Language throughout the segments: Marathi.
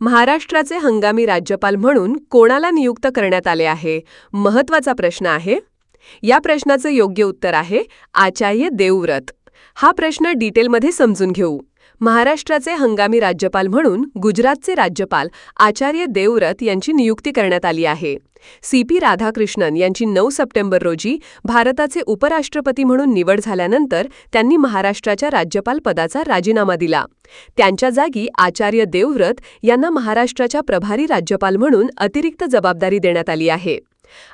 महाराष्ट्राचे हंगामी राज्यपाल म्हणून कोणाला नियुक्त करण्यात आले आहे? महत्त्वाचा प्रश्न आहे. या प्रश्नाचं योग्य उत्तर आहे आचार्य देवव्रत. हा प्रश्न डिटेलमध्ये समजून घेऊ. महाराष्ट्राचे हंगामी राज्यपाल म्हणून गुजरातचे राज्यपाल आचार्य देवव्रत यांची नियुक्ती करण्यात आली आहे. सी पी राधाकृष्णन यांची नऊ सप्टेंबर रोजी भारताचे उपराष्ट्रपती म्हणून निवड झाल्यानंतर त्यांनी महाराष्ट्राच्या राज्यपाल पदाचा राजीनामा दिला. त्यांच्या जागी आचार्य देवव्रत यांना महाराष्ट्राच्या प्रभारी राज्यपाल म्हणून अतिरिक्त जबाबदारी देण्यात आली आहे.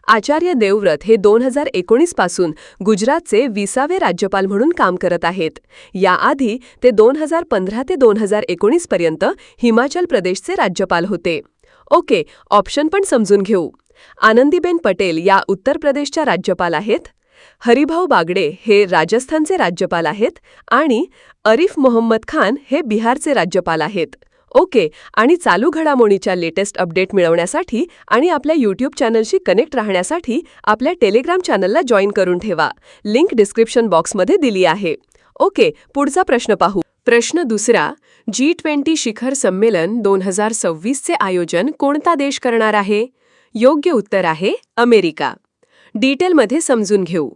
आचार्य देवव्रत हे दोन हजार एकोणीसपासून गुजरातचे विसावे राज्यपाल म्हणून काम करत आहेत. याआधी ते दोन हजार पंधरा ते दोन हजार एकोणीस पर्यंत हिमाचल प्रदेशचे राज्यपाल होते. ओके ऑप्शन पण समजून घेऊ. आनंदीबेन पटेल या उत्तर प्रदेशच्या राज्यपाल आहेत. हरिभाऊ बागडे हे राजस्थानचे राज्यपाल आहेत आणि अरिफ मोहम्मद खान हे बिहारचे राज्यपाल आहेत. ओके आणि चालू घडामोडीच्या लेटेस्ट अपडेट मिळवण्यासाठी आणि आपल्या यूट्यूब चॅनलशी कनेक्ट राहण्यासाठी आपल्या टेलिग्राम चॅनलला जॉईन करून ठेवा. लिंक डिस्क्रिप्शन बॉक्समध्ये दिली आहे. ओके पुढचा प्रश्न पाहू. प्रश्न दुसरा जी ट्वेंटी शिखर संमेलन दोन हजार सव्वीसचे आयोजन कोणता देश करणार आहे? योग्य उत्तर आहे अमेरिका. डिटेलमध्ये समजून घेऊ.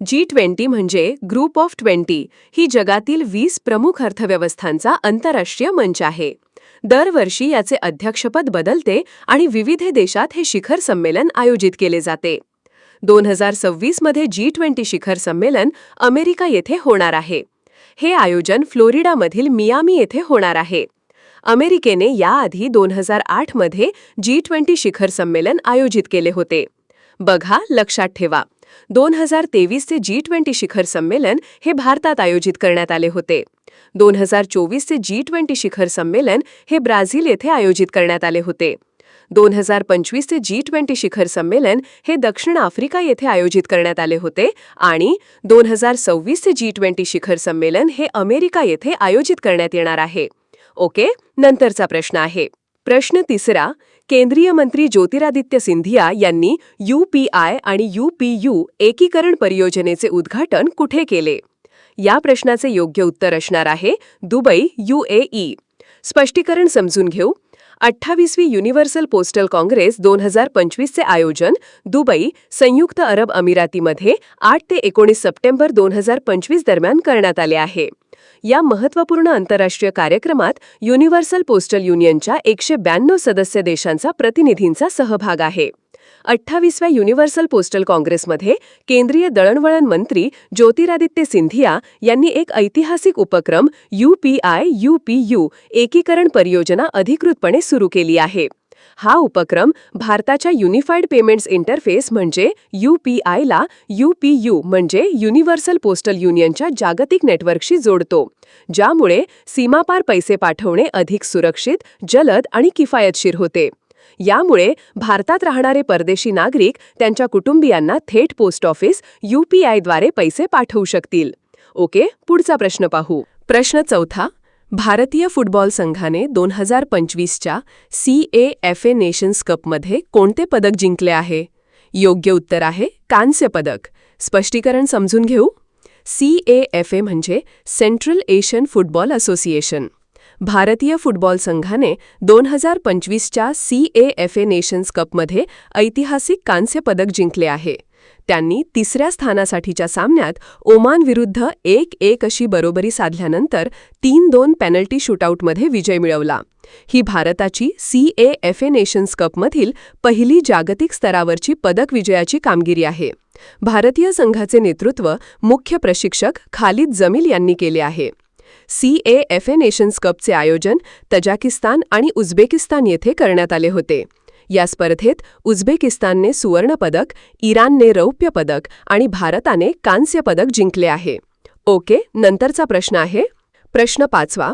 जी ट्वेंटी म्हणजे ग्रुप ऑफ ट्वेंटी ही जगातील वीस प्रमुख अर्थव्यवस्थांचा आंतरराष्ट्रीय मंच आहे. दरवर्षी याचे अध्यक्षपद बदलते आणि विविध देशात हे शिखर संमेलन आयोजित केले जाते. दोन हजार सव्वीसमध्ये जी ट्वेंटी शिखर संमेलन अमेरिका येथे होणार आहे. हे आयोजन फ्लोरिडामधील मियामी येथे होणार आहे. अमेरिकेने याआधी दोन हजार आठमध्ये जी ट्वेंटी शिखर संमेलन आयोजित केले होते. बघा लक्षात ठेवा. दोन हजार तेवीसचे जी ट्वेंटी शिखर संमेलन हे भारतात आयोजित करण्यात आले होते. दोन हजार चोवीसचे जी ट्वेंटी शिखर संमेलन हे ब्राझील येथे आयोजित करण्यात आले होते. दोन हजार पंचवीसचे जी ट्वेंटी शिखर संमेलन हे दक्षिण आफ्रिका येथे आयोजित करण्यात आले होते आणि दोन हजार सव्वीसचे जी ट्वेंटी शिखर संमेलन हे अमेरिका येथे आयोजित करण्यात येणार आहे. ओके? नंतरचा प्रश्न आहे. प्रश्न तिसरा केंद्रीय मंत्री ज्योतिरादित्य सिंधिया यांनी यूपीआय आणि यू पी यू एकीकरण परियोजनेचे उद्घाटन कुठे केले? या प्रश्नाचे योग्य उत्तर असणार आहे दुबई युएई स्पष्टीकरण समजून घेऊ. अठ्ठावीसवी युनिव्हर्सल पोस्टल काँग्रेस दोन हजार पंचवीसचे आयोजन दुबई संयुक्त अरब अमिरातीमध्ये आठ ते एकोणीस सप्टेंबर दोन हजार पंचवीस दरम्यान करण्यात आले आहे. या महत्त्वपूर्ण आंतरराष्ट्रीय कार्यक्रमात युनिव्हर्सल पोस्टल युनियनच्या एकशे ब्याण्णव सदस्य देशांचा प्रतिनिधींचा सहभाग आहे. अठ्ठावीसव्या युनिव्हर्सल पोस्टल काँग्रेसमध्ये केंद्रीय दळणवळण मंत्री ज्योतिरादित्य सिंधिया यांनी एक ऐतिहासिक उपक्रम यूपीआय यूपीयू एकीकरण परियोजना अधिकृतपणे सुरू केली आहे. हा उपक्रम भारताच्या युनिफाईड पेमेंट्स इंटरफेस म्हणजे यूपीआयला यूपीयू म्हणजे युनिव्हर्सल पोस्टल युनियनच्या जागतिक नेटवर्कशी जोडतो ज्यामुळे सीमापार पैसे पाठवणे अधिक सुरक्षित जलद आणि किफायतशीर होते. यामुळे भारतात राहणारे परदेशी नागरिक त्यांच्या कुटुंबियांना थेट पोस्ट ऑफिस यूपीआयद्वारे पैसे पाठवू शकतील. ओके पुढचा प्रश्न पाहू. प्रश्न चौथा भारतीय फुटबॉल संघाने दोन हजार पंचवीसच्या C A F A nations कपमध्ये कोणते पदक जिंकले आहे? योग्य उत्तर आहे कांस्य पदक. स्पष्टीकरण समजून घेऊ. सी ए एफ ए म्हणजे सेंट्रल एशियन फुटबॉल असोसिएशन. भारतीय फुटबॉल संघाने दोन हजार पंचवीसच्या C A F A nations कपमध्ये ऐतिहासिक कांस्य पदक जिंकले आहे. त्यांनी तिसऱ्या स्थानासाठीच्या सामन्यात ओमान विरुद्ध एक एक अशी बरोबरी साधल्यानंतर तीन दोन पेनल्टी शूटआउटमध्ये विजय मिळवला. ही भारताची C A F A nations कपमधील पहिली जागतिक स्तरावरची पदक विजयाची कामगिरी आहे. भारतीय संघाचे नेतृत्व मुख्य प्रशिक्षक खालिद जमील यांनी केले आहे. C A F A nations कपचे आयोजन तजाकिस्तान आणि उझबेकिस्तान येथे करण्यात आले होते. या स्पर्धेत उझबेकिस्तानने सुवर्णपदक इराणने रौप्य पदक आणि भारताने कांस्य पदक जिंकले आहे. ओके नंतरचा प्रश्न आहे. प्रश्न पाचवा.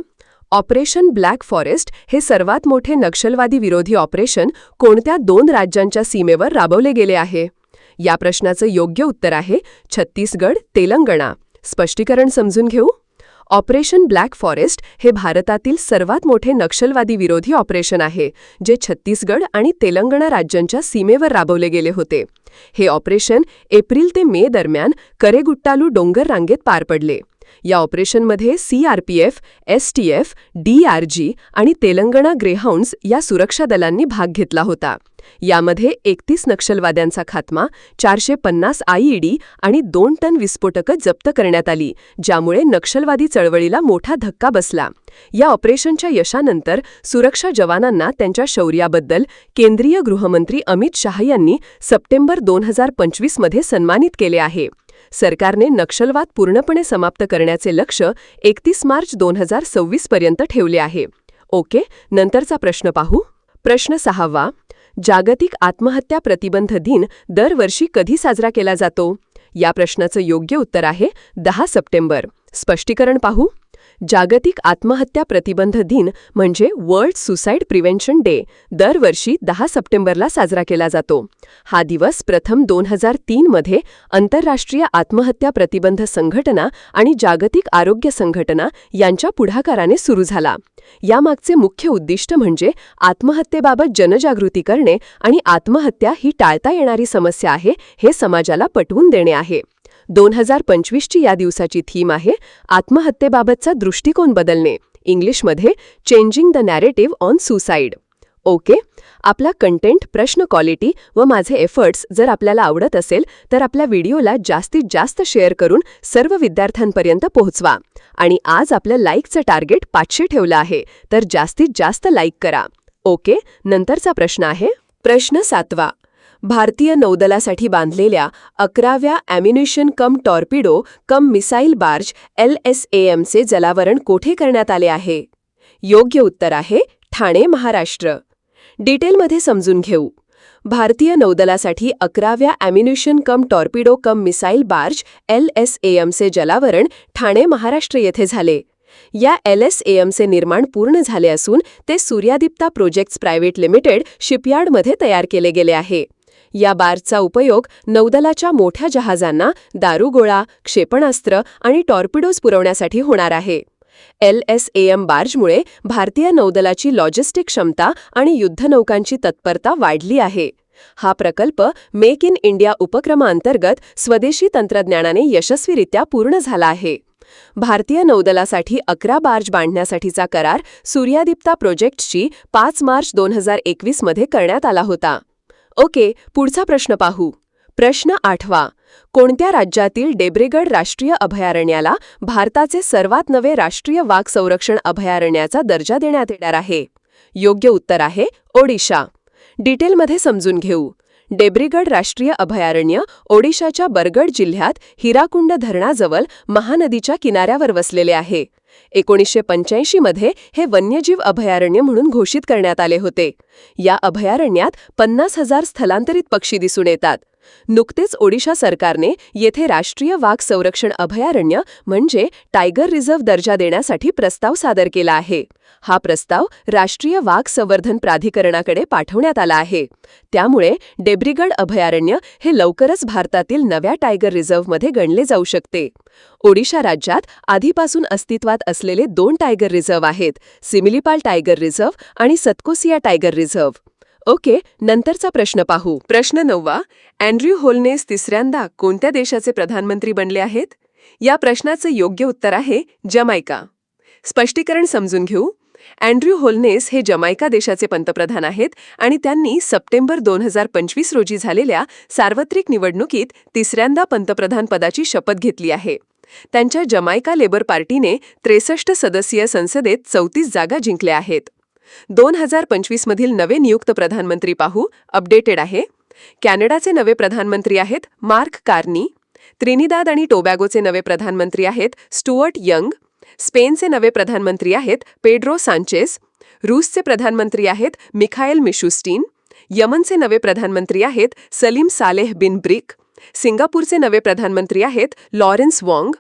ऑपरेशन ब्लॅक फॉरेस्ट हे सर्वात मोठे नक्षलवादी विरोधी ऑपरेशन कोणत्या दोन राज्यांच्या सीमेवर राबवले गेले आहे? या प्रश्नाचं योग्य उत्तर आहे छत्तीसगड तेलंगणा. स्पष्टीकरण समजून घेऊ. ऑपरेशन ब्लॅक फॉरेस्ट हे भारतातील सर्वात मोठे नक्षलवादी विरोधी ऑपरेशन आहे जे छत्तीसगड आणि तेलंगणा राज्यांच्या सीमेवर राबवले गेले होते. हे ऑपरेशन एप्रिल ते मे दरम्यान करेगुट्टालू डोंगर रांगेत पार पडले. या ऑपरेशनमध्ये सीआरपीएफ एसटीएफ डीआरजी आणि तेलंगणा ग्रेहाउंड्स या सुरक्षा दलांनी भाग घेतला होता. यामध्ये एकतीस नक्षलवाद्यांचा खात्मा चारशे पन्नास आयईडी आणि दोन टन विस्फोटकं जप्त करण्यात आली ज्यामुळे नक्षलवादी चळवळीला मोठा धक्का बसला. या ऑपरेशनच्या यशानंतर सुरक्षा जवानांना त्यांच्या शौर्याबद्दल केंद्रीय गृहमंत्री अमित शाह यांनी सप्टेंबर दोन हजार पंचवीसमध्ये सन्मानित केले आहे. सरकारने नक्षलवाद पूर्णपणे समाप्त करण्याचे लक्ष एकतीस मार्च दोन हजार सव्वीस पर्यंत ठेवले आहे. ओके नंतरचा प्रश्न पाहू. प्रश्न सहावा. जागतिक आत्महत्या प्रतिबंध दिन दरवर्षी कधी साजरा केला जातो? या प्रश्नाचं योग्य उत्तर आहे दहा सप्टेंबर. स्पष्टीकरण पाहू. जागतिक आत्महत्या प्रतिबंध दिन म्हणजे वर्ल्ड सुसाईड प्रिव्हेन्शन डे दरवर्षी दहा सप्टेंबरला साजरा केला जातो. हा दिवस प्रथम दोन हजार तीनमध्ये आंतरराष्ट्रीय आत्महत्या प्रतिबंध संघटना आणि जागतिक आरोग्य संघटना यांच्या पुढाकाराने सुरू झाला. यामागचे मुख्य उद्दिष्ट म्हणजे आत्महत्येबाबत जनजागृती करणे आणि आत्महत्या ही टाळता येणारी समस्या आहे हे समाजाला पटवून देणे आहे. दोन हजार पंचवीसची या दिवसाची थीम आहे आत्महत्येबाबतचा दृष्टिकोन बदलणे. इंग्लिशमध्ये changing the narrative on suicide okay? आपला कंटेंट प्रश्न क्वालिटी व माझे एफर्ट्स जर आपल्याला आवडत असेल तर आपल्या व्हिडिओला जास्तीत जास्त शेअर करून सर्व विद्यार्थ्यांपर्यंत पोहोचवा. आणि आज आपलं लाईकचं टार्गेट पाचशे ठेवलं आहे तर जास्तीत जास्त लाईक करा. ओके? नंतरचा प्रश्न आहे प्रश्न सातवा. भारतीय नौदलासाठी बांधलेल्या अकराव्या ammunition cum torpedo cum missile barge L S एमचे जलावरण कोठे करण्यात आले आहे? योग्य उत्तर आहे ठाणे महाराष्ट्र. डिटेलमध्ये समजून घेऊ. भारतीय नौदलासाठी अकराव्या ammunition cum torpedo cum missile barge L S एमचे जलावरण ठाणे महाराष्ट्र येथे झाले. या एल एस एमचे निर्माण पूर्ण झाले असून ते सूर्यादिप्ता प्रोजेक्ट्स प्रायव्हेट लिमिटेड शिपयार्डमध्ये तयार केले गेले आहे. या बारचा उपयोग नौदलाच्या मोठ्या जहाजांना दारुगोळा क्षेपणास्त्र आणि टॉर्पिडोज पुरवण्यासाठी होणार आहे. एल एस एम बार्जमुळे भारतीय नौदलाची लॉजिस्टिक क्षमता आणि युद्धनौकांची तत्परता वाढली आहे. हा प्रकल्प मेक इन इंडिया उपक्रमाअंतर्गत स्वदेशी तंत्रज्ञानाने यशस्वीरित्या पूर्ण झाला आहे. भारतीय नौदलासाठी अकरा बार्ज बांधण्यासाठीचा करार सूर्यादिप्ता प्रोजेक्टशी पाच मार्च दोन हजार एकवीसमध्ये करण्यात आला होता. ओके पुढचा प्रश्न पाहू. प्रश्न आठवा. कोणत्या राज्यातील डेब्रेगड राष्ट्रीय अभयारण्याला भारताचे सर्वात नवे राष्ट्रीय वाघ संरक्षण अभयारण्याचा दर्जा देण्यात येणार आहे? योग्य उत्तर आहे ओडिशा. डिटेलमध्ये समजून घेऊ. डेब्रिगड राष्ट्रीय अभयारण्य ओडिशाच्या बरगड जिल्ह्यात हिराकुंड धरणाजवळ महानदीच्या किनाऱ्यावर वसलेले आहे. एकोणीसशे पंच्याऐंशीमध्ये हे वन्यजीव अभयारण्य म्हणून घोषित करण्यात आले होते. या अभयारण्यात पन्नास हजार स्थलांतरित पक्षी दिसून येतात. नुकतेच ओडिशा सरकारने येथे राष्ट्रीय वाघ संरक्षण अभयारण्य म्हणजे टायगर रिझर्व्ह दर्जा देण्यासाठी प्रस्ताव सादर केला आहे. हा प्रस्ताव राष्ट्रीय वाघ संवर्धन प्राधिकरणाकडे पाठवण्यात आला आहे. त्यामुळे डेब्रिगड अभयारण्य हे लवकरच भारतातील नव्या टायगर रिझर्व्हमध्ये गणले जाऊ शकते. ओडिशा राज्यात आधीपासून अस्तित्वात असलेले दोन टायगर रिझर्व्ह आहेत सिमिलिपाल टायगर रिझर्व्ह आणि सतकोसिया टायगर रिझर्व्ह. ओके नंतरचा प्रश्न पाहू. प्रश्न नववा अँड्र्यू होलनेस तिसऱ्यांदा कोणत्या देशाचे प्रधानमंत्री बनले आहेत? या प्रश्नाचं योग्य उत्तर आहे जमायका स्पष्टीकरण समजून घेऊ. अँड्र्यू होलनेस हे जमायका देशाचे पंतप्रधान आहेत आणि त्यांनी सप्टेंबर दोन हजार पंचवीस रोजी झालेल्या सार्वत्रिक निवडणुकीत तिसऱ्यांदा पंतप्रधान पदाची शपथ घेतली आहे. त्यांच्या जमायका लेबर पार्टीने त्रेसष्ट सदस्यीय संसदेत चौतीस जागा जिंकल्या आहेत. दोन हजार पंचवीसमधील नवे नियुक्त प्रधानमंत्री पाहू अपडेटेड आहे. कॅनडाचे नवे प्रधानमंत्री आहेत मार्क कार्नी. त्रिनिदाद आणि टोबॅगोचे नवे प्रधानमंत्री आहेत स्टुअर्ट यंग. स्पेनचे नवे प्रधानमंत्री आहेत पेड्रो सांचेस. रूसचे प्रधानमंत्री आहेत मिखाएल मिशुस्टीन. यमनचे नवे प्रधानमंत्री आहेत सलीम सालेह बिन ब्रिक. सिंगापूरचे नवे प्रधानमंत्री आहेत लॉरेन्स वॉंग.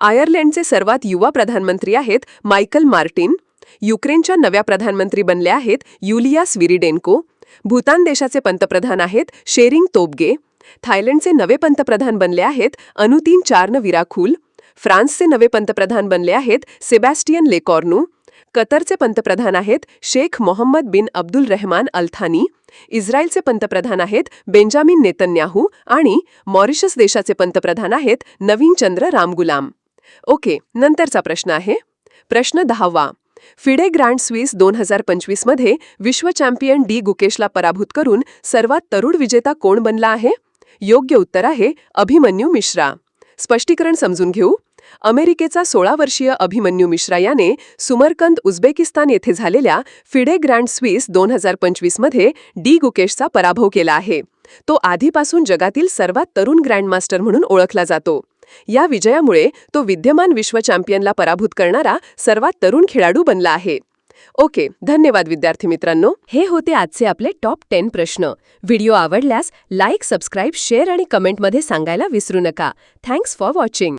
आयर्लंडचे सर्वात युवा प्रधानमंत्री आहेत मायकल मार्टिन. युक्रेनच्या नव्या प्रधानमंत्री बनल्या आहेत युलिया स्विरिडेन्को. भूतान देशाचे पंतप्रधान आहेत शेरिंग तोबगे. थायलंडचे नवे पंतप्रधान बनले आहेत अनुतीन चार्न विराखुल फ्रान्सचे नवे पंतप्रधान बनले आहेत सेबॅस्टियन लेकॉर्नू. कतरचे पंतप्रधान आहेत शेख मोहम्मद बिन अब्दुल रहमान अल्थानी. इस्रायलचे पंतप्रधान आहेत बेंजामिन नेतन्याहू आणि मॉरिशस देशाचे पंतप्रधान आहेत नवीन चंद्र रामगुलाम. ओके नंतरचा प्रश्न आहे. प्रश्न दहावा. फिडे ग्रँड स्विस दोन हजार पंचवीसमध्ये विश्व चॅम्पियन डी गुकेशला पराभूत करून सर्वात तरुण विजेता कोण बनला आहे? योग्य उत्तर आहे अभिमन्यू मिश्रा. स्पष्टीकरण समजून घेऊ. अमेरिकेचा सोळा वर्षीय अभिमन्यू मिश्रा याने सुमरकंद उझबेकिस्तान येथे झालेल्या फिडे ग्रँड स्विस दोन हजार पंचवीसमध्ये डी गुकेशचा पराभव केला आहे. तो आधीपासून जगातील सर्वात तरुण ग्रँडमास्टर म्हणून ओळखला जातो. या विजयामुळे तो विद्यमान विश्व चॅम्पियनला पराभूत करणारा सर्वात तरुण खेळाडू बनला आहे. ओके धन्यवाद विद्यार्थी मित्रांनो. हे होते आजचे आपले टॉप टेन प्रश्न. व्हिडिओ आवडल्यास लाईक सबस्क्राईब शेअर आणि कमेंटमध्ये सांगायला विसरू नका. Thanks for watching